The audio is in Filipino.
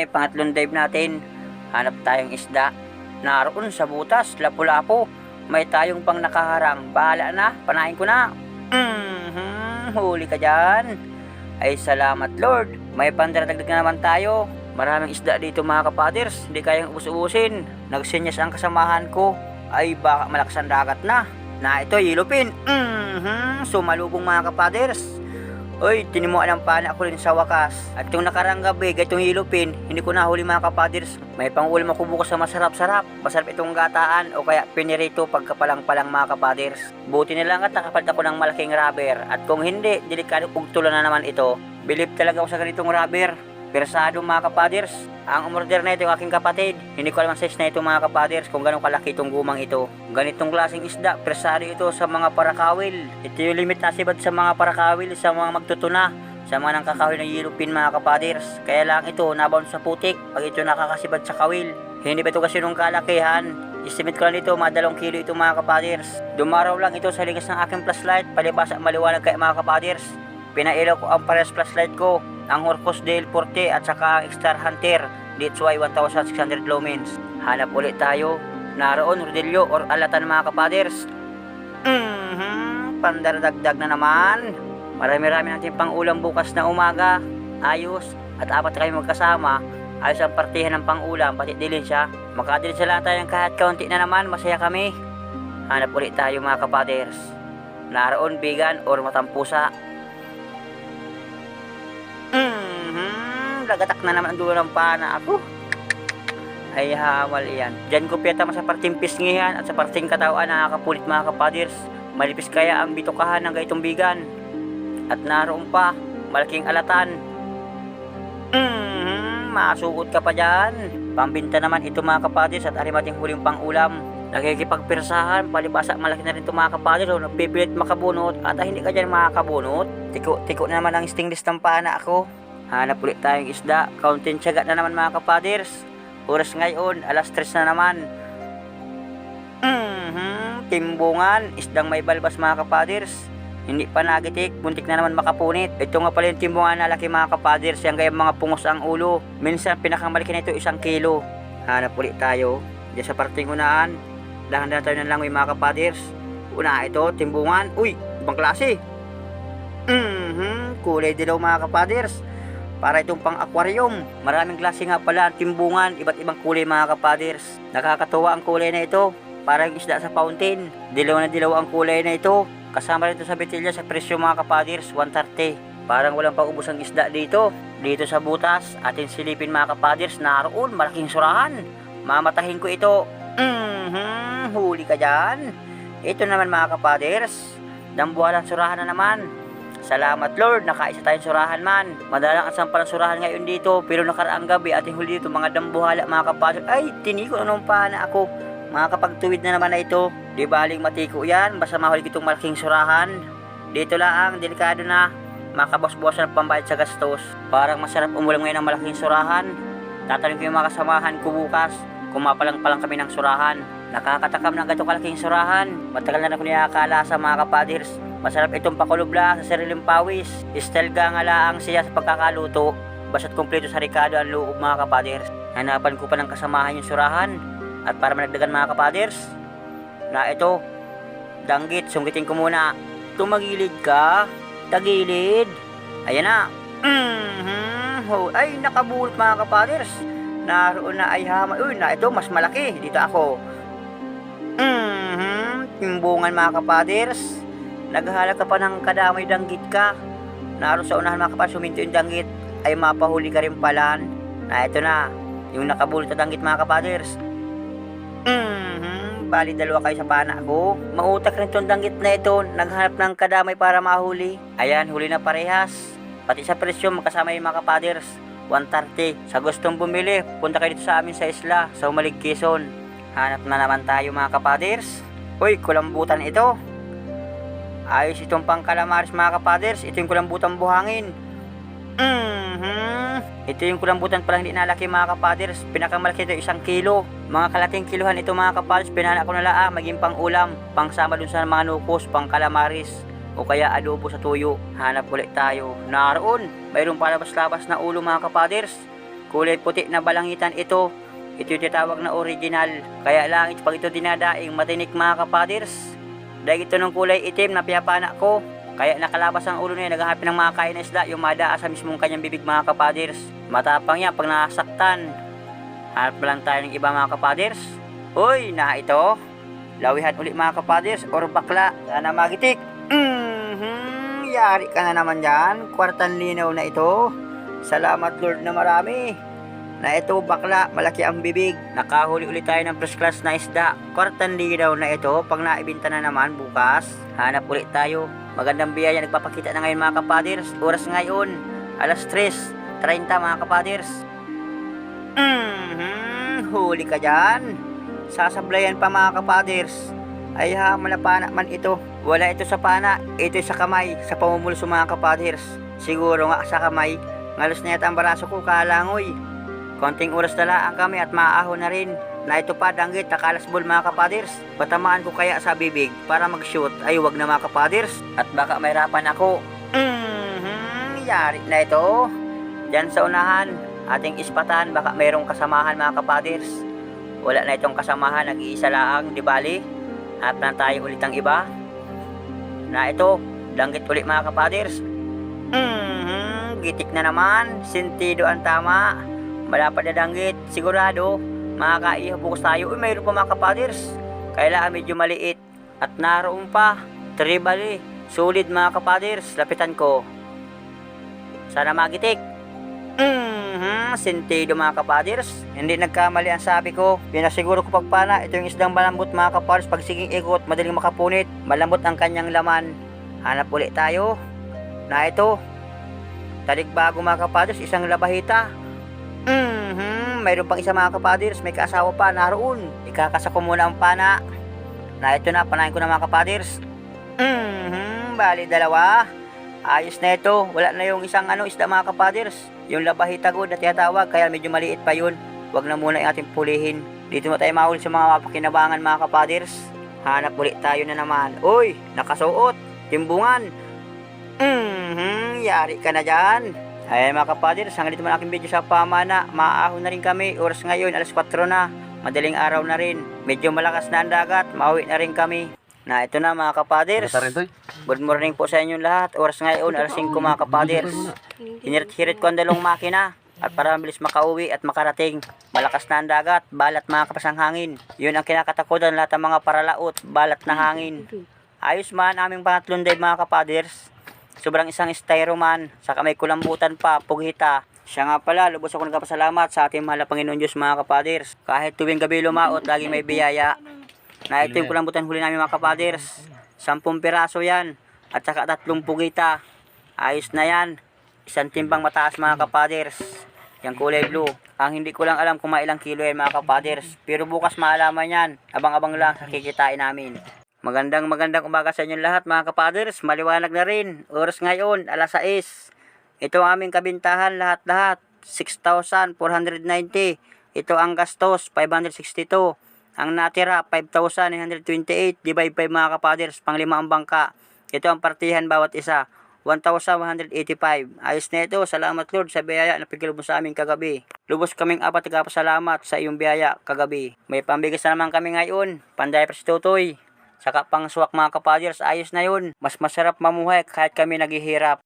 Yung pangatlong dive natin. Hanap tayong isda. Naroon sa butas, lapu-lapo. May tayong pang nakaharang. Bahala na, panahin ko na. Mhm, huli ka dyan. Ay salamat Lord. May pandaradagdag na naman tayo. Maraming isda dito mga kapaders. Hindi kayang ubus-ubusin. Nagsinyas ang kasamahan ko. Ay baka malakas ang dagat na. Na ito, yilupin. Mhm, sumalubong mga kapaders. Uy, tinimuan ang pana ko rin sa wakas. At yung nakarang gabi, itong hilupin, hindi ko nahuli mga kapaders. May pangulam ako bukas sa masarap-sarap. Masarap itong gataan o kaya pinirito pagkapalang-palang mga kapaders. Buti na lang at nakapalit ako ng malaking rubber. At kung hindi, delikado pugtulan na naman ito. Bilib talaga ako sa ganitong rubber. Persado mga kapaders. Ang umorder na ito yung aking kapatid. Hindi ko alam ang size na ito mga kapaders kung gano'ng kalaki itong gumang ito. Ganitong klaseng isda, persado ito sa mga parakawil. Ito yung limit na sa mga parakawil, sa mga magtutuna, sa mga nangkakawil ng yelupin mga kapaders. Kaya lang ito, nabound sa putik pag ito nakakasibad sa kawil. Hindi ba ito kasi nung kalakihan? Estimate ko lang dito, mga dalawang kilo ito mga kapaders. Dumaraw lang ito sa ligas ng aking flashlight, palibasa maliwanag kay mga kapaders. Pinailaw ko ang pares flashlight ko, ang Orcos Del Forte at saka ang Star Hunter DHY 1600 lumens. Hanap ulit tayo. Naroon Rodelio or Alatan mga kapaders. Mhm, pandaradagdag na naman. Marami-rami natin pang ulam bukas na umaga. Ayos. At apat kayo magkasama. Ayos ang partihan ng pang ulam, pati dilin siya. Makadilin sa lahat tayong kahit kaunti na naman, masaya kami. Hanap ulit tayo mga kapaders. Naroon bigan or matampusa. Lagatak na naman ang dulo ng pana ako. Ay hamal iyan. Diyan ko piyata sa parting pisngihan at sa parting katawan nakakapulit mga kapaders. Malipis kaya ang bitukahan ng gaitong bigan. At naroon pa, malaking alatan. Mhm, masuot ka pa dyan. Pambinta naman ito mga kapaders at arimating huling pang ulam. Nakikipagpirsahan, palibasa malaki na rin ito mga kapaders. Napipilit makabunot at ah, hindi ka dyan makakabunot. Tiko, tiko na naman ang stingless ng pana ako. Hanap ulit tayong isda. Kaunting tiyaga na naman mga kapaders. Oras ngayon, alas 3 na naman. Mhm, timbungan, isdang may balbas mga kapaders. Hindi pa nagitik, buntik na naman makapunit. Ito nga pala yung timbungan na laki mga kapaders, yung gayang mga pungos ang ulo. Minsan pinakamalaki nito isang kilo. Hanap ulit tayo. Diyan sa parting unaan, dahan-dahan tayo ng langoy mga kapaders. Una ito, timbungan. Uy, ibang klase. Mhm, kulay dilaw mga kapaders. Para itong pang aquarium. Maraming klase nga pala ang timbungan, iba't ibang kulay mga kapaders. Nakakatuwa ang kulay na ito. Parang isda sa fountain. Dilaw na dilaw ang kulay na ito. Kasama rin sa betilya sa presyo mga kapaders, 130. Parang walang pag-ubos ang isda dito. Dito sa butas, atin silipin mga kapaders, naroon, malaking surahan. Mamatahin ko ito. Mhm, huli ka dyan. Ito naman mga kapaders, dambuhalang surahan na naman. Salamat Lord, nakaisa tayong surahan man. Madalang ang sampal ng surahan ngayon dito, pero nakaraang gabi ating huli dito mga dambuhala mga kapatid. Ay, tiniko na nung pana ako. Mga kapagtuwid na naman na ito. Di baling matiko yan, basta mahuli kitong malaking surahan. Dito lang, delikado na. Makabos-bosan ang pambayad sa gastos. Parang masarap umulam ngayon ng malaking surahan. Tatanong ko yung mga kasamahan ko bukas. Kumapalang-palang kami ng surahan. Nakakatakam ng gato kalaking surahan. Matagal na ako niyakala sa mga kapaders. Masarap itong pakulubla sa sariling pawis. Estelga nga laang siya sa pagkakaluto. Basta't kumpleto sa rikado ang loob mga kapaders. Hanapan ko pa ng kasamahan yung surahan. At para managdagan mga kapaders, na ito, danggit, sunggitin ko muna. Tumagilid ka, tagilid. Ayan na. Mhm. Ho, ay, nakabulot mga kapaders. Naroon na ay hama. Uy, na ito, mas malaki. Dito ako. Mhm. Timbungan mga kapaders. Naghahala ka pa ng kadamay danggit ka. Naroon sa unahan mga kapaders, suminto yung danggit. Ay mapahuli ka rin pala. Na ito na. Yung nakabulot na danggit mga kapaders. Mhm. Bali dalawa kayo sa pana ko. Mautak rin itong danggit na ito. Naghanap ng kadamay para mahuli. Ayan, huli na parehas. Pati sa presyo, magkasama yung mga kapaders. 130. Sa gustong bumili, punta kayo dito sa amin sa isla, sa Umalig, Quezon. Hanap na naman tayo mga kapaders. Uy, kulambutan ito. Ayos itong pang calamares mga kapaders. Ito yung kulambutan buhangin. Mhm. Ito yung kulambutan pala hindi nalaki mga kapaders. Pinakamalaki ito isang kilo. Mga kalating kiluhan ito mga kapaders. Pinala ko na lang maging pang ulam. Pang dun sa mga nukos, pang calamares. O kaya adobo sa tuyo. Hanap ulit tayo. Naroon. Mayroong palabas-labas na ulo mga kapaders. Kulay puti na balangitan ito. Ito yung tinatawag na original. Kaya lang ito pag ito dinadaing matinik mga kapaders. Dahil ito ng kulay itim na piyapana ko. Kaya nakalabas ang ulo niya, naghahanap ng mga kain na isda, yung madaa sa mismong kanyang bibig mga kapaders. Matapang yan pag nasaktan. Hanap pa lang tayo ng iba mga kapaders. Uy, na ito. Lawihan ulit mga kapaders or bakla. Sana magitik. Mhm, yari ka na naman dyan. Kwartan linaw na ito. Salamat Lord na marami. Na ito bakla, malaki ang bibig. Nakahuli ulit tayo ng first class na isda. Kwartan linaw na ito. Pag naibinta na naman bukas, hanap ulit tayo. Magandang biyaya nagpapakita na ngayon mga kapaders. Oras ngayon, alas 3.30 mga kapaders. Mhm, huli ka dyan. Sasablayan pa mga kapaders. Ay ha, malapana man ito. Wala ito sa pana, ito sa kamay, sa pamumulso mga kapaders. Siguro nga sa kamay, ngalos na yata ang baraso ko kalangoy. Konting oras na lang kami at maahon na rin. Na ito pa danggit, nakalasbol mga kapaders. Patamaan ko kaya sa bibig para mag-shoot ay wag na mga kapaders. At baka mahirapan ako. Mhm, yari na ito. Diyan sa unahan, ating ispatan, baka mayroong kasamahan mga kapaders. Wala na itong kasamahan, nag-iisa lang, di bali. Hanap na tayo ulit ang iba. Na ito, langgit ulit mga kapaders. Mhm, gitik na naman, sentido ang tama. Malapad na danggit, sigurado, makakaiha bukas tayo. Uy, mayroon pa mga kapaders. Kailangan medyo maliit. At naroon pa, tribali, sulit mga kapaders, lapitan ko. Sana magitik. Mhm, sentido mga kapaders. Hindi nagkamali ang sabi ko. Pinasiguro ko pagpana, ito yung isdang malambot mga kapaders. Pag siging ikot, madaling makapunit. Malambot ang kanyang laman. Hanap ulit tayo. Na ito. Talikbago mga kapaders, isang labahita. Mhm, mayroon pang isa mga kapaders. May kaasawa pa, naroon. Ikakasa ko muna ang pana. Na ito na, panahin ko na mga kapaders. Mhm, bali dalawa. Ayos na ito. Wala na yung isang ano, isda mga kapaders. Yung labahita ko na tinatawag, kaya medyo maliit pa yun. Huwag na muna yung ating pulihin. Dito mo tayo mahuli sa mga mapakinabangan mga kapaders. Hanap ulit tayo na naman. Uy, nakasuot. Timbungan. Mhm, yari ka na dyan. Ay mga kapaders, hanggang dito man aking video sa pamana. Maahon na rin kami. Oras ngayon, alas 4 na. Madaling araw na rin. Medyo malakas na ang dagat. Mauwi na rin kami. Na ito na mga kapaders. Good morning po sa inyong lahat. Oras ngayon, alas 5 mga kapaders. Hinirit-hirit ko ang dalawang makina. At para mabilis makauwi at makarating. Malakas na ang dagat, balat mga kapasang hangin. Yun ang kinakatakutan lahat ng mga paralaot, balat na hangin. Ayos man aming pangatlong dive mga kapaders. Sobrang isang styro man, saka may kulambutan pa, pughita. Siya nga pala, lubos ako nagpapasalamat sa ating mahal na Panginoon Diyos mga kapaders. Kahit tuwing gabi lumaot, laging may biyaya. Na ito yung kulambutan huli namin mga kapaders. Sampung piraso yan. At saka tatlong pugita. Ayos na yan. Isang timbang mataas mga kapaders. Yung kulay blue. Ang hindi ko lang alam kung mailang kilo yan mga kapaders. Pero bukas maalaman yan. Abang-abang lang kikitain namin. Magandang magandang umaga sa inyong lahat mga kapaders. Maliwanag na rin. Oras ngayon, alas 6. Ito ang aming kabintahan lahat-lahat. 6,490. Ito ang gastos, 562. Ang natira, 5,928. Divide 5 mga kapaders, panglima ang bangka. Ito ang partihan bawat isa. 1,185. Ayos na ito. Salamat Lord sa biyaya na pigil mo sa amin kagabi. Lubos kaming apat nagpapasalamat sa iyong biyaya kagabi. May pambigas na naman kami ngayon. Panday si Tutoy. Saka pang suwak mga kapaders, ayos na yun. Mas masarap mamuhay kahit kami naghihirap.